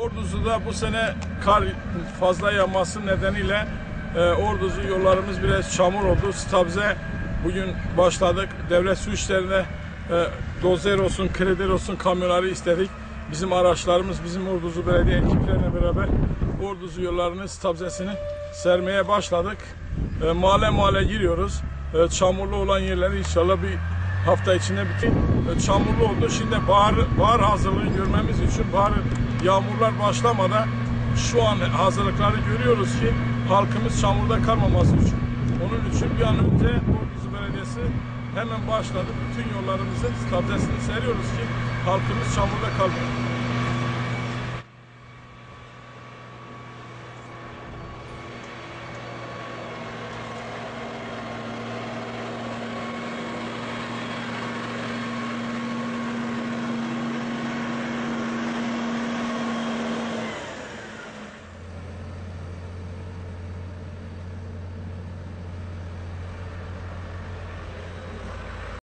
Orduzu'da bu sene kar fazla yağması nedeniyle e, Orduzu yollarımız biraz çamur oldu. Stabze bugün başladık. Devlet su işlerine e, dozer olsun, kreder olsun kamyonları istedik. Bizim araçlarımız, bizim Orduzu Belediye ekiplerine beraber Orduzu yollarının stabzesini sermeye başladık. E, mahalle mahalle giriyoruz. E, çamurlu olan yerleri inşallah bir hafta içinde bütün e, çamurlu oldu. Şimdi bahar, bahar hazırlığını görmemiz için bahar yağmurlar başlamadan şu an hazırlıkları görüyoruz ki halkımız çamurda kalmaması için. Onun için bir an önce Orduzu Belediyesi hemen başladı. Bütün yollarımızın stabilizesini seriyoruz ki halkımız çamurda kalmıyor.